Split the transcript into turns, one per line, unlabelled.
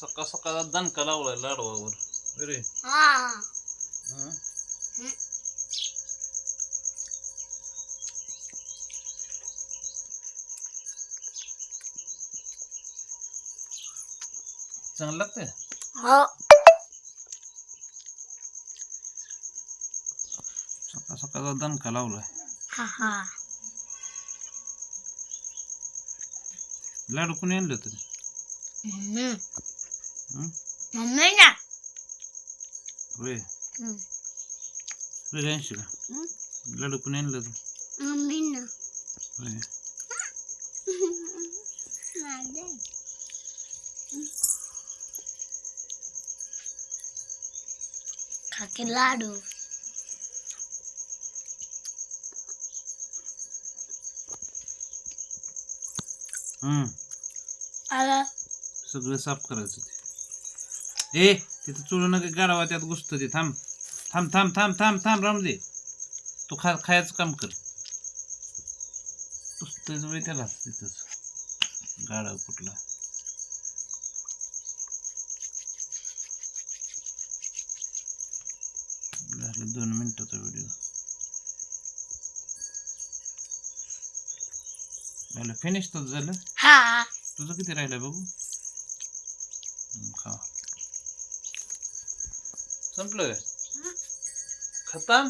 सकाळ सकाळ दणका लावलाय लाडवावर. अरे.
हा.
हं? चांगलं लागतंय?
हो.
सकाळ सकाळचा दणका लावलाय.
हा हा.
लाडू कोणी आणलं तरी
मम्मी
हं?
मम्मी ना.
होय. होय ऐंशी का? लाडू कोणी आणलं तर
मम्मी ना.
होय.
खाकी लाडू.
हम्म
आला.
सगळं साफ करायचं ते. ए तिथं चुळू नका गाडावा त्यात घुसतं ते. थांब थांब थांब थांब थांब थांब राम दे तू खा खायचं काम कर. पुस्तच वेळ त्याला तिथंच. गाडा कुठला. झालं दोन मिनिटाचा व्हिडिओ झालं फिनिश तर झालं.
हा.
तुझं किती राहिलं बघू? खा. संपलं? खतम?